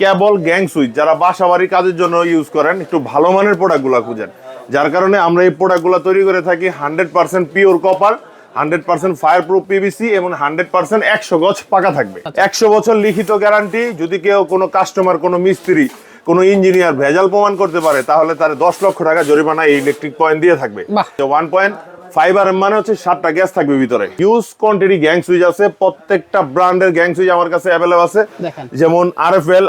কেবল gang switch যারা বাসা বাড়ির কাজের জন্য ইউজ করেন একটু ভালো মানের প্রোডাক্টগুলো খুঁজেন। যার কারণে আমরা এই প্রোডাক্টগুলো তৈরি করে থাকি hundred percent pure copper hundred percent fire proof PVC এবং হান্ড্রেড পার্সেন্ট একশো গজ পাকা থাকবে। একশো বছর লিখিত গ্যারান্টি যদি কেউ কোনো কাস্টমার কোনো মিস্ত্রি কোনো ইঞ্জিনিয়ার ভেজাল প্রমাণ করতে পারে তাহলে তার দশ লক্ষ টাকা জরিমানা এই ইলেকট্রিক পয়েন্ট দিয়ে থাকবে। ওয়ান পয়েন্ট ফাইভ আর মানে হচ্ছে সাতটা গ্যাস থাকবে ভিতরে। ইউজ কোয়ান্টিটি গ্যাং সুইচ আছে প্রত্যেকটা ব্র্যান্ডের গ্যাং সুইচ আমার কাছে অ্যাভেলেবল আছে। যেমন R F L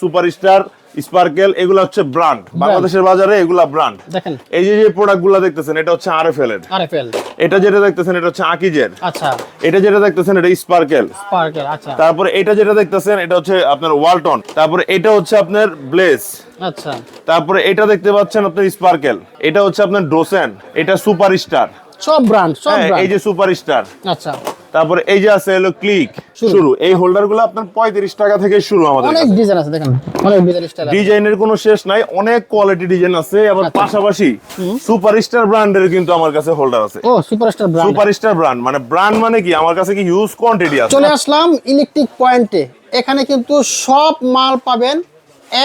Superstar Sparkle এগুলো হচ্ছে ব্র্যান্ড বাংলাদেশের বাজারে এগুলা ব্র্যান্ড দেখেন। এই যে যে প্রোডাক্টগুলা দেখতেছেন এটা হচ্ছে আর এফ এল এর। আরএফএল এটা যেটা দেখতেছেন এটা হচ্ছে আকিজের আচ্ছা। এটা যেটা দেখতেছেন এটা স্পার্কেল স্পার্কেল আচ্ছা। তারপরে এটা যেটা দেখতেছেন এটা হচ্ছে আপনার ওয়ালটন তারপরে এটা হচ্ছে আপনার ব্লেস আচ্ছা। তারপরে এটা দেখতে পাচ্ছেন আপনার স্পার্কেল এটা হচ্ছে আপনার ডোসেন এটা সুপার স্টার সব ব্র্যান্ড সব হ্যাঁ এই যে সুপার স্টার আচ্ছা। তারপরে এই যে আছে হলো ক্লিক শুরু। এই হোল্ডারগুলো আপনার পঁয়ত্রিশ টাকা থেকে শুরু আমাদের অনেক ডিজাইন আছে দেখেন। অনেক ডিজাইন ডিজাইনের কোনো শেষ নাই অনেক কোয়ালিটি ডিজাইন আছে আবার আচ্ছা। পাশাপাশি সুপার স্টার ব্র্যান্ডের কিন্তু আমার কাছে হোল্ডার আছে। ও superstar brand super star brand মানে ব্র্যান্ড মানে কি? আমার কাছে কি হিউজ কোয়ান্টিটি আছে চলে আসলাম ইলেকট্রিক পয়েন্টে এখানে কিন্তু সব মাল পাবেন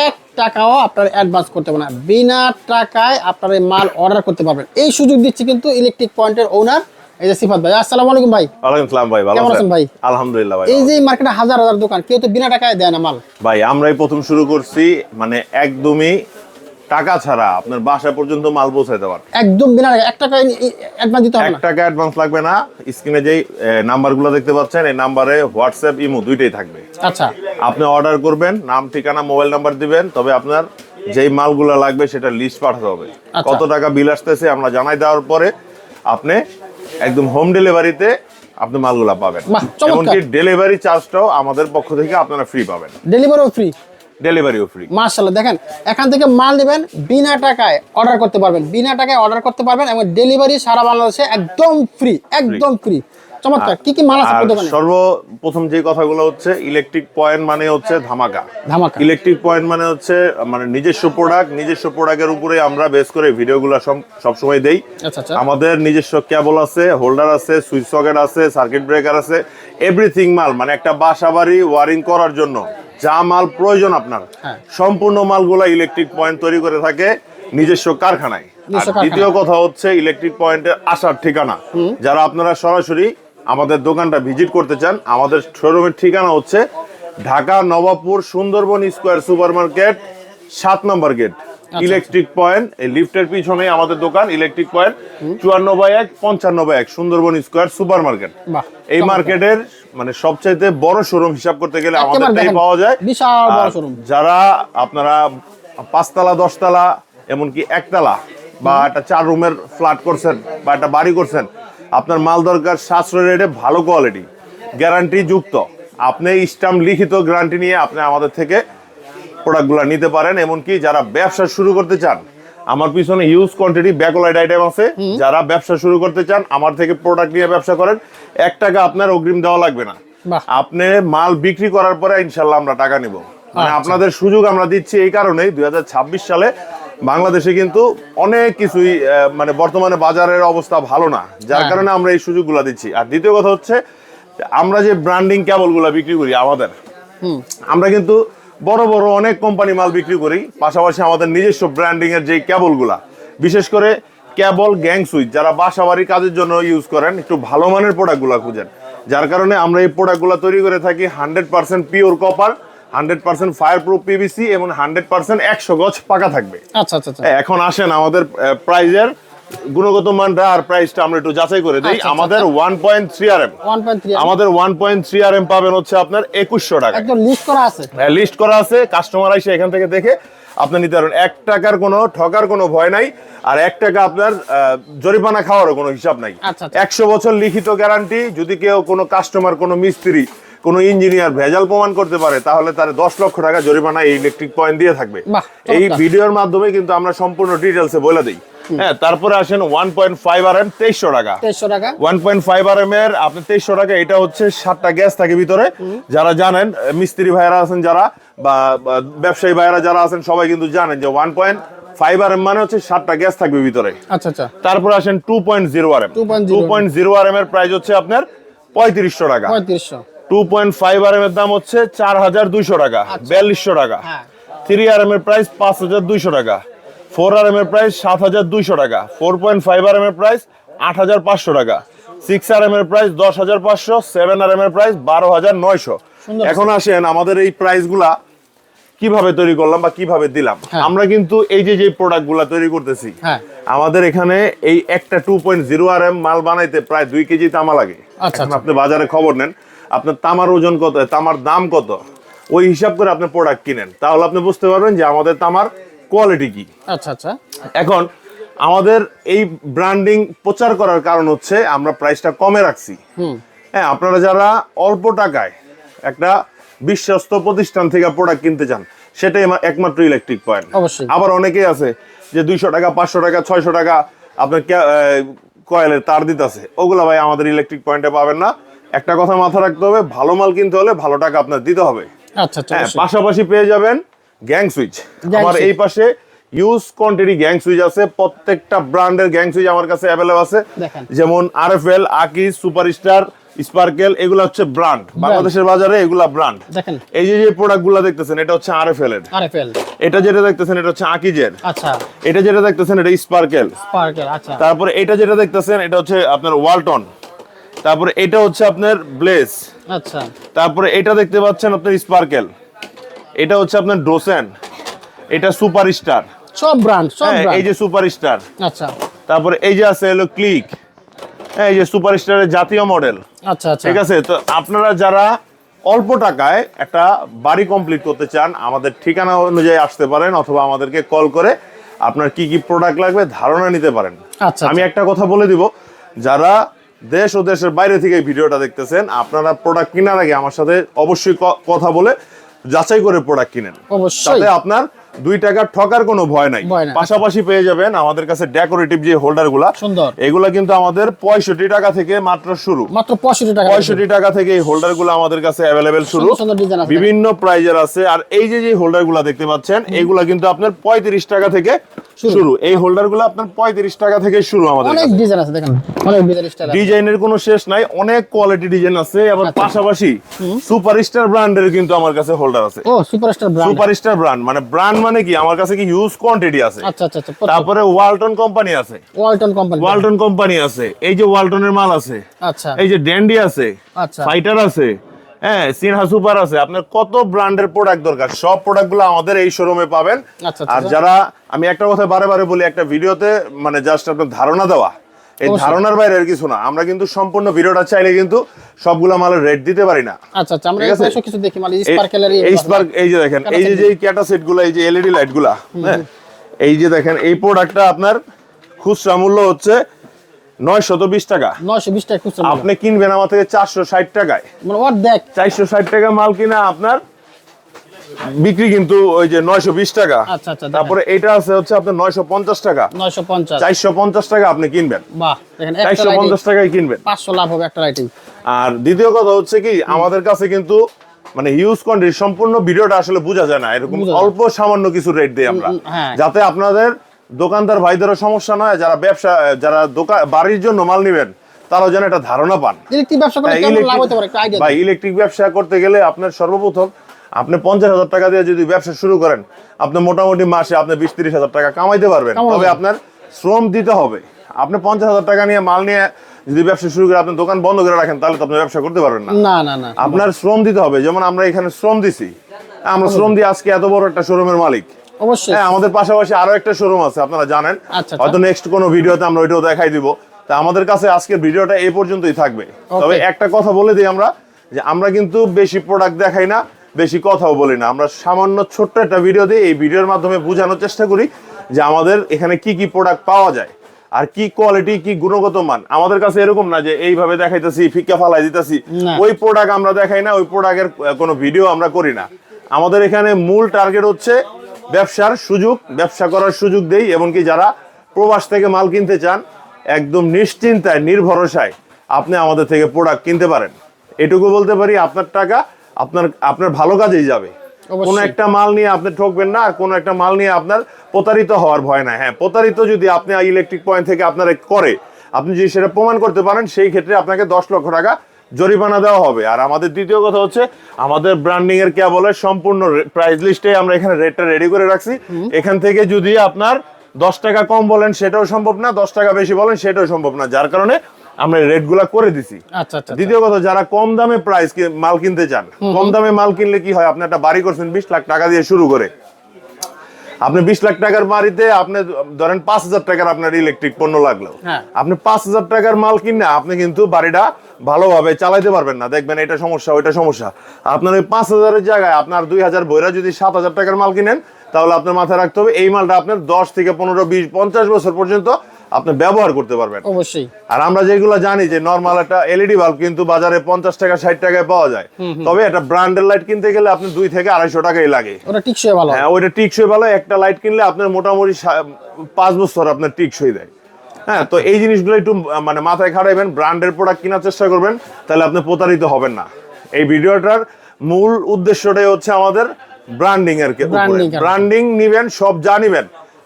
এক টাকাও আপনার অ্যাডভান্স করতে পারেন বিনা টাকায় আপনার এই মাল অর্ডার করতে পারবেন। এই সুযোগ দিচ্ছে কিন্তু ইলেকট্রিক পয়েন্টের ওনার এই যে সিফাত ভাই। আসসালামু আলাইকুম ভাই। ওয়ালাইকুম আসসালাম ভাই ভালো আছেন? আছেন ভাই? আলহামদুলিল্লাহ ভাই এই যে মার্কেটে হাজার হাজার দোকান কেউ তো বিনা টাকায় দেয় না মাল। ভাই আমরাই প্রথম শুরু করছি মানে একদমই টাকা ছাড়া আপনার বাসা পর্যন্ত মাল পৌঁছাইতে পার একদম বিনা এক টাকা অ্যাডভান্স দিতে হবে এক টাকা অ্যাডভান্স লাগবে না। স্ক্রিনে যেই নাম্বারগুলো দেখতে পাচ্ছেন এই নাম্বারে হোয়াটসঅ্যাপ ইমো দুইটাই থাকবে। আচ্ছা। আপনি অর্ডার করবেন নাম ঠিকানা মোবাইল নাম্বার দিবেন তবে আপনার যেই মালগুলো লাগবে সেটা লিস্ট পাঠাতে হবে। আচ্ছা। কত টাকা বিল আসতেছে আমরা জানাই দেওয়ার পরে আপনি একদম হোম ডেলিভারিতে আপনি মালগুলা পাবেন। এমনকি ডেলিভারি চার্জটাও আমাদের পক্ষ থেকে আপনারা ফ্রি পাবেন। ডেলিভারিও ফ্রি ডেলিভারিও ফ্রি মার্শাল্লাহ দেখেন এখান থেকে মাল নেবেন বিনা টাকায় অর্ডার করতে পারবেন। বিনা টাকায় অর্ডার করতে পারবেন এবং ডেলিভারি সারা বাংলাদেশে একদম ফ্রি একদম ফ্রি চমৎকার কি কি মাল আছে দোকানে? সর্বপ্রথম যে কথাগুলো হচ্ছে ইলেকট্রিক পয়েন্ট মানে হচ্ছে ধামাকা। ধামাকা। ইলেকট্রিক পয়েন্ট মানে হচ্ছে মানে নিজস্ব প্রোডাক্ট নিজস্ব প্রোডাক্টের উপরে আমরা বেস করে ভিডিওগুলো সব সময় দেই। আচ্ছা আচ্ছা। আমাদের নিজস্ব কেবল আছে হোল্ডার আছে সুইচ সকেট আছে সার্কিট ব্রেকার আছে এভরিথিং মাল মানে একটা বাসা বাড়ি ওয়ারিং করার জন্য। যা মাল প্রয়োজন আপনার হ্যাঁ। সম্পূর্ণ মালগুলা ইলেকট্রিক পয়েন্ট তৈরি করে থাকে নিজস্ব কারখানায়। দ্বিতীয় কথা হচ্ছে ইলেকট্রিক পয়েন্টের আসার ঠিকানা যারা আপনারা সরাসরি আমাদের দোকানটা ভিজিট করতে চান আমাদের শোরুমের ঠিকানা হচ্ছে Dhaka Nawabpur Sundarban square super market সাত নম্বর গেট ইলেকট্রিক পয়েন্ট এই লিফটের পিছনে আমাদের দোকান ইলেকট্রিক পয়েন্ট চুয়ান্ন বাই এক পঞ্চান্ন বাই এক সুন্দরবন স্কোয়ার সুপার মার্কেট এই মার্কেটের মানে সবচাইতে বড় শোরুম হিসাব করতে গেলে দেখেন, পাওয়া যায়। বিশাল বড় শোরুম। যারা আপনারা পাঁচতলা দশতলা এমনকি একতলা বা একটা চার রুমের ফ্ল্যাট করছেন বা একটা বাড়ি করছেন আপনার মাল দরকার সাশ্রয় রেটে ভালো কোয়ালিটি গ্যারান্টি যুক্ত। আপনি স্টাম্প লিখিত গ্যারান্টি নিয়ে আপনি আমাদের থেকে প্রোডাক্টগুলো নিতে পারেন এমনকি যারা ব্যবসা শুরু করতে চান আমার পিছনে হিউজ কোয়ান্টিটি ব্যাকলাইট আইটেম আছে। যারা ব্যবসা শুরু করতে চান আমার থেকে প্রোডাক্ট নিয়ে ব্যবসা করেন এক টাকা আপনার অগ্রিম দেওয়া লাগবে না। আপনি মাল বিক্রি করার পরে ইনশাল্লাহ আমরা টাকা নিব। মানে আচ্ছা। আপনাদের সুযোগ আমরা দিচ্ছি এই কারণেই দুই হাজার ছাব্বিশ সালে বাংলাদেশে কিন্তু অনেক কিছুই মানে বর্তমানে বাজারের অবস্থা ভালো না। যার হ্যাঁ। কারণে আমরা এই সুযোগগুলো দিচ্ছি। আর দ্বিতীয় কথা হচ্ছে আমরা যে ব্র্যান্ডিং কেবলগুলো বিক্রি করি আমাদের আমরা কিন্তু বড় বড় অনেক কোম্পানি মাল বিক্রি করি পাশাপাশি আমাদের নিজস্ব ব্র্যান্ডিং এর যে কেবলগুলা বিশেষ করে কেবল গ্যাং সুইচ যারা বাসা বাড়ির কাজের জন্য ইউজ করেন একটু ভালো মানের প্রোডাক্টগুলো খুঁজেন। যার কারণে আমরা এই প্রোডাক্টগুলো তৈরি করে থাকি hundred percent pure copper hundred percent fire proof PVC এবং হান্ড্রেড পার্সেন্ট একশো গজ পাকা থাকবে। আচ্ছা আচ্ছা আচ্ছা। এখন আসেন আমাদের প্রাইজের গুণগত মানটা আর প্রাইসটা আমরা একটু যাচাই করে দিই। আচ্ছা, আচ্ছা, আমাদের one point three R M one point three আমাদের one point three R M পাবেন হচ্ছে আপনার একুশশো টাকা। একদম লিস্ট করা আছে। হ্যাঁ লিস্ট করা আছে। কাস্টমার এসে এখান থেকে দেখে আপনি নিতে পারবেন। এক টাকার কোনো ঠকার কোনো ভয় নাই। আর এক টাকা আপনার জরিমানা খাওয়ারও কোনো হিসাব নাই। আচ্ছা। একশো বছর লিখিত গ্যারান্টি যদি কেউ কোনো কাস্টমার কোনো মিস্ত্রি কোনো ইঞ্জিনিয়ার ভেজাল প্রমাণ করতে পারে তাহলে তার দশ লক্ষ টাকা জরিমানা এই ইলেকট্রিক পয়েন্ট দিয়ে থাকবে। এই ভিডিওর মাধ্যমে কিন্তু আমরা সম্পূর্ণ ডিটেলসে বলে দিই। হ্যাঁ তারপরে আসেন one point five R M তেইশশো টাকা। তেইশশো টাকা। One point five R M এর আপনি তেইশশো টাকা এটা হচ্ছে সাতটা গ্যাস থাকে ভিতরে। যারা জানেন মিস্ত্রি ভাইয়েরা আছেন যারা বা ব্যবসায়ী ভাইরা যারা আছেন সবাই কিন্তু জানেন যে one point five R M মানে হচ্ছে সাতটা গ্যাস থাকবে ভিতরে। আচ্ছা আচ্ছা। তারপর আসেন two point zero R M two point zero. R M এর প্রাইস হচ্ছে আপনার পঁয়ত্রিশশো টাকা। পঁয়ত্রিশশো। Two point five R M এর দাম হচ্ছে চার হাজার দুইশো টাকা বিয়াল্লিশশো টাকা। হ্যাঁ। থ্রি আর এম এর প্রাইস পাঁচ হাজার দুইশো টাকা। ফোর আর এম এর প্রাইস সাত হাজার দুইশো টাকা। Four point five R M এর প্রাইস আট হাজার পাঁচশো টাকা। সিক্স আর এম এর প্রাইস দশ হাজার পাঁচশো সেভেন আর এম এর প্রাইস বারো হাজার নয়শো। এখন আসেন আমাদের এই প্রাইসগুলা কীভাবে তৈরি করলাম বা কীভাবে দিলাম? হ্যাঁ। আমরা কিন্তু এই যে যে প্রোডাক্টগুলা তৈরি করতেছি হ্যাঁ। আমাদের এখানে এই একটা two point zero R M মাল বানাইতে প্রায় দুই কেজি তামা লাগে। আচ্ছা, আচ্ছা। আপনি বাজারে খবর নেন আপনার তামার ওজন কত তামার দাম কত ওই হিসাব করে আপনি প্রোডাক্ট কিনেন। তাহলে আপনি বুঝতে পারবেন যে আমাদের তামার কোয়ালিটি কি? আচ্ছা আচ্ছা। এখন আমাদের এই ব্র্যান্ডিং প্রচার করার কারণ হচ্ছে আমরা প্রাইসটা কমে রাখছি। হ্যাঁ আপনারা যারা অল্প টাকায় একটা বিশ্বস্ত প্রতিষ্ঠান থেকে প্রোডাক্ট কিনতে চান সেটাই একমাত্র ইলেকট্রিক পয়েন্ট আবার অনেকেই আছে যে দুইশো টাকা পাঁচশো টাকা ছয়শো টাকা আপনার কয়েলের তার দিতেছে। ওগুলা ভাই আমাদের ইলেকট্রিক পয়েন্টে পাবেন না। একটা কথা মাথা রাখতে হবে ভালো মাল কিনতে হলে ভালো টাকা আপনার দিতে হবে। আচ্ছা আচ্ছা হ্যাঁ পাশাপাশি পেয়ে যাবেন গ্যাং সুইচ আমার এই পাশে ইউজ কোয়ান্টিটি গ্যাং সুইচ আছে প্রত্যেকটা ব্র্যান্ডের গ্যাং সুইচ আমার কাছে অ্যাভেলেবল আছে। যেমন আরএফএল আকিস সুপারস্টার স্পার্কেল এগুলো হচ্ছে ব্র্যান্ড বাংলাদেশের বাজারে এগুলা ব্র্যান্ড এই যে যে প্রোডাক্টগুলা দেখতেছেন এটা হচ্ছে আরএফএল এর। আরএফএল এটা যেটা দেখতেছেন এটা হচ্ছে আকিজের আচ্ছা। এটা যেটা দেখতেছেন এটা স্পার্কেল স্পার্কেল আচ্ছা। তারপরে এটা যেটা দেখতেছেন এটা হচ্ছে আপনার ওয়ালটন তারপরে এটা হচ্ছে আপনার ব্লেস আচ্ছা। তারপরে এটা দেখতে পাচ্ছেন আপনার স্পার্কেল এটা হচ্ছে আপনার ডোসেন এটা সুপার স্টার সব ব্র্যান্ড সব হ্যাঁ এই যে সুপার স্টার আচ্ছা। তারপরে এই যে আছে হলো ক্লিক হ্যাঁ এই যে সুপার স্টারের জাতীয় মডেল আচ্ছা আচ্ছা। ঠিক আছে? তো আপনারা যারা অল্প টাকায় একটা বাড়ি কমপ্লিট করতে চান আমাদের ঠিকানা অনুযায়ী আসতে পারেন অথবা আমাদেরকে কল করে আপনার কি কি প্রোডাক্ট লাগবে ধারণা নিতে পারেন। আচ্ছা, আমি একটা কথা বলে দিব যারা দেশ ও দেশের বাইরে থেকে ভিডিওটা দেখতেছেন আপনারা প্রোডাক্ট কেনার আগে আমার সাথে অবশ্যই কথা বলে যাচাই করে প্রোডাক্ট কিনেন। অবশ্যই। আপনার দুই টাকা ঠকার কোনো ভয় নাই। পাশাপাশি পেয়ে যাবেন আমাদের কাছে ডেকোরেটিভ যে হোল্ডারগুলা সুন্দর। এগুলা কিন্তু আমাদের পঁয়ষট্টি টাকা থেকে মাত্র শুরু। মাত্র পঁয়ষট্টি টাকা পঁয়ষট্টি টাকা থেকে এই হোল্ডারগুলো আমাদের কাছে অ্যাভেলেবেল শুরু। বিভিন্ন প্রাইজের আছে। আর এই যে যে হোল্ডারগুলা দেখতে পাচ্ছেন এইগুলা কিন্তু আপনার পঁয়ত্রিশ টাকা থেকে শুরু। এই হোল্ডারগুলো আপনার পঁয়ত্রিশ টাকা থেকে শুরু আমাদের অনেক ডিজাইন আছে দেখেন। অনেক ডিজাইন স্টাইল আছে। ডিজাইনের কোনো শেষ নাই অনেক কোয়ালিটি ডিজাইন আছে। আবার আচ্ছা। পাশাপাশি সুপারস্টার ব্র্যান্ডের কিন্তু আমার কাছে হোল্ডার আছে। ও সুপারস্টার ব্র্যান্ড সুপারস্টার ব্র্যান্ড মানে ব্র্যান্ড মানে কি? আমার কাছে কি হিউজ কোয়ান্টিটি আছে। আচ্ছা আচ্ছা আচ্ছা তারপরে ওয়ালটন কোম্পানি আছে। ওয়ালটন কোম্পানি ওয়ালটন কোম্পানি আছে। এই যে ওয়ালটনের মাল আছে। আচ্ছা। এই যে ড্যান্ডি আছে। আচ্ছা। ফাইটার আছে। হ্যাঁ সিনহা সুপার আছে। আপনার কত ব্র্যান্ডের প্রোডাক্ট দরকার? সব প্রোডাক্টগুলো আমাদের এই শোরুমে পাবেন। আচ্ছা, আর আচ্ছা। যারা আমি একটা কথা বারে বারে বলি একটা ভিডিওতে মানে জাস্ট আপনার ধারণা দেওয়া। এই। ধারণার বাইরে আর কিছু না। আমরা কিন্তু সম্পূর্ণ ভিডিওটা চাইলে কিন্তু সবগুলা মালের রেট দিতে পারি না। আচ্ছা আচ্ছা আমরা এসব কিছু দেখি মানে এই- স্পার্কেলের এই স্পার্ক এই যে দেখেন এই যে যে ক্যাটা সেটগুলো এই যে এলইডি লাইটগুলা হ্যাঁ? এই যে দেখেন এই প্রোডাক্টটা আপনার খুচরা মূল্য হচ্ছে বিশ টাকা। নয়শো বিশ টাকা খুচরা আপনি কিনবেন আমার থেকে চারশো ষাট টাকায়। মানে দেখ চারশো ষাট টাকা মাল কিনা আপনার বিক্রি কিন্তু ওই যে নয়শো বিশ টাকা। আচ্ছা, আচ্ছা, তারপরে এটা আছে হচ্ছে আপনার নয়শো পঞ্চাশ টাকা। নয়শো পঞ্চাশ। চারশো পঞ্চাশ টাকা আপনি কিনবেন। বাহ দেখেন একটা চারশো পঞ্চাশ টাকায় কিনবেন। পাঁচশো লাভ হবে একটা লাইটিং আর দ্বিতীয় কথা হচ্ছে কি আমাদের কাছে কিন্তু মানে হিউজ কোয়ান্টিটি সম্পূর্ণ ভিডিওটা আসলে বোঝা যায় না। এরকম অল্প সামান্য কিছু রেট দিই আমরা। হ্যাঁ। যাতে আপনাদের দোকানদার ভাইদেরও সমস্যা নয় যারা ব্যবসা যারা দোকান বাড়ির জন্য মাল নিবেন তারাও যেন একটা ধারণা পান। ব্যবসা ইলেকট্রিক ব্যবসা করতে গেলে আপনার সর্বপ্রথম আপনি পঞ্চাশ হাজার টাকা দিয়ে যদি ব্যবসা শুরু করেন আপনি মোটামুটি মাসে আপনি বিশ তিরিশ হাজার টাকা কামাইতে পারবেন। তবে আপনার শ্রম দিতে হবে। আপনি পঞ্চাশ হাজার টাকা নিয়ে মাল নিয়ে যদি ব্যবসা শুরু করে আপনি দোকান বন্ধ করে রাখেন তাহলে তো আপনি ব্যবসা করতে পারবেন না। না না না আপনার শ্রম দিতে হবে। যেমন আমরা এখানে শ্রম দিছি। আমরা শ্রম দিয়ে আজকে এত বড় একটা শোরুমের মালিক। অবশ্যই। হ্যাঁ আমাদের পাশাপাশি আরও একটা শোরুম আছে আপনারা জানেন। আচ্ছা, হয়তো নেক্সট কোনো ভিডিওতে আমরা ওইটাও দেখাই দিব। তা আমাদের কাছে আজকের ভিডিওটা এই পর্যন্তই থাকবে। তবে একটা কথা বলে দিই আমরা যে আমরা কিন্তু বেশি প্রোডাক্ট দেখাই না। বেশি কথাও বলি না। আমরা সামান্য ছোট্ট একটা ভিডিও দিয়ে এই ভিডিওর মাধ্যমে বোঝানোর চেষ্টা করি যে আমাদের এখানে কি কি প্রোডাক্ট পাওয়া যায় আর কি কোয়ালিটি কি গুণগত মান। আমাদের কাছে এরকম না যে এইভাবে দেখাইতেছি ফিক্কা ফালাই দিতেছি। ওই প্রোডাক্ট আমরা দেখাই না ওই প্রোডাক্টের কোনো ভিডিও আমরা করি না। আমাদের এখানে মূল টার্গেট হচ্ছে ব্যবসার সুযোগ ব্যবসা করার সুযোগ দেই এমনকি যারা প্রবাস থেকে মাল কিনতে চান একদম নিশ্চিন্তায় নির্ভরসায় আপনি আমাদের থেকে প্রোডাক্ট কিনতে পারেন। এটুকু বলতে পারি আপনার টাকা আপনার আপনার ভালো কাজেই যাবে। কোনো একটা মাল নিয়ে আপনি ঠকবেন না আর কোনো একটা মাল নিয়ে আপনার প্রতারিত হওয়ার ভয় নাই। হ্যাঁ প্রতারিত যদি আপনি ইলেকট্রিক পয়েন্ট থেকে আপনার করে আপনি যদি সেটা প্রমাণ করতে পারেন সেই ক্ষেত্রে আপনাকে দশ লক্ষ টাকা জরিমানা দেওয়া হবে। আর আমাদের দ্বিতীয় কথা হচ্ছে আমাদের ব্র্যান্ডিং এর কেবলের সম্পূর্ণ প্রাইস লিস্টে আমরা এখানে রেটটা রেডি করে রাখছি। এখান থেকে যদি আপনার দশ টাকা কম বলেন সেটাও সম্ভব না। দশ টাকা বেশি বলেন সেটাও সম্ভব না। যার কারণে আমরা রেটগুলা করে দিছি। আচ্ছা আচ্ছা দ্বিতীয় কথা যারা কম দামে প্রাইস মাল কিনতে চান কম দামে মাল কিনলে কি হয়? আপনি একটা বাড়ি করছেন বিশ লাখ টাকা দিয়ে শুরু করে। আপনি বিশ লাখ টাকার বাড়িতে আপনি ধরেন পাঁচ হাজার টাকার আপনার ইলেকট্রিক পণ্য লাগল। হ্যাঁ। আপনি পাঁচ হাজার টাকার মাল কিনে আপনি কিন্তু বাড়িটা ভালোভাবে চালাইতে পারবেন না। দেখবেন এটা সমস্যা ওইটা সমস্যা। আপনার ওই পাঁচ হাজারের জায়গায় আপনার দুই হাজার বইরা যদি সাত হাজার টাকার মাল কিনেন তাহলে আপনার মাথায় রাখতে হবে এই মালটা আপনার দশ থেকে পনেরো বিশ পঞ্চাশ বছর পর্যন্ত আপনি ব্যবহার করতে পারবেন। অবশ্যই। আর আমরা যেগুলো জানি যে নর্মাল একটা এলইডি বাল্ব কিন্তু বাজারে পঞ্চাশ টাকা ষাট টাকায় পাওয়া যায়। তবে একটা ব্র্যান্ডের লাইট কিনতে গেলে আপনি দুই থেকে আড়াইশো টাকাই লাগে। ওটা টিকসই ভালো। হ্যাঁ ওইটা টিকসই ভালো। একটা লাইট কিনলে আপনার মোটামুটি পাঁচ বছর আপনার টিকসই দেয়। হ্যাঁ তো এই জিনিসগুলো একটু মানে মাথায় খাড়াইবেন ব্র্যান্ডের প্রোডাক্ট কেনার চেষ্টা করবেন তাহলে আপনি প্রতারিত হবেন না। এই ভিডিওটার মূল উদ্দেশ্যটাই হচ্ছে আমাদের ব্র্যান্ডিং এর। ব্র্যান্ডিং নিবেন সব যা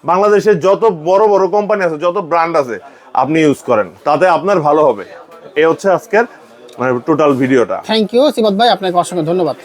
নিবেন বাংলাদেশে যত বড় বড় কোম্পানি আছে, যত ব্র্যান্ড আছে, আপনি ইউজ করেন। তাতে আপনার ভালো হবে। এ হচ্ছে আজকের মানে টোটাল ভিডিওটা থ্যাংক ইউ সিবাত ভাই, আপনাকে অসংখ্য ধন্যবাদ।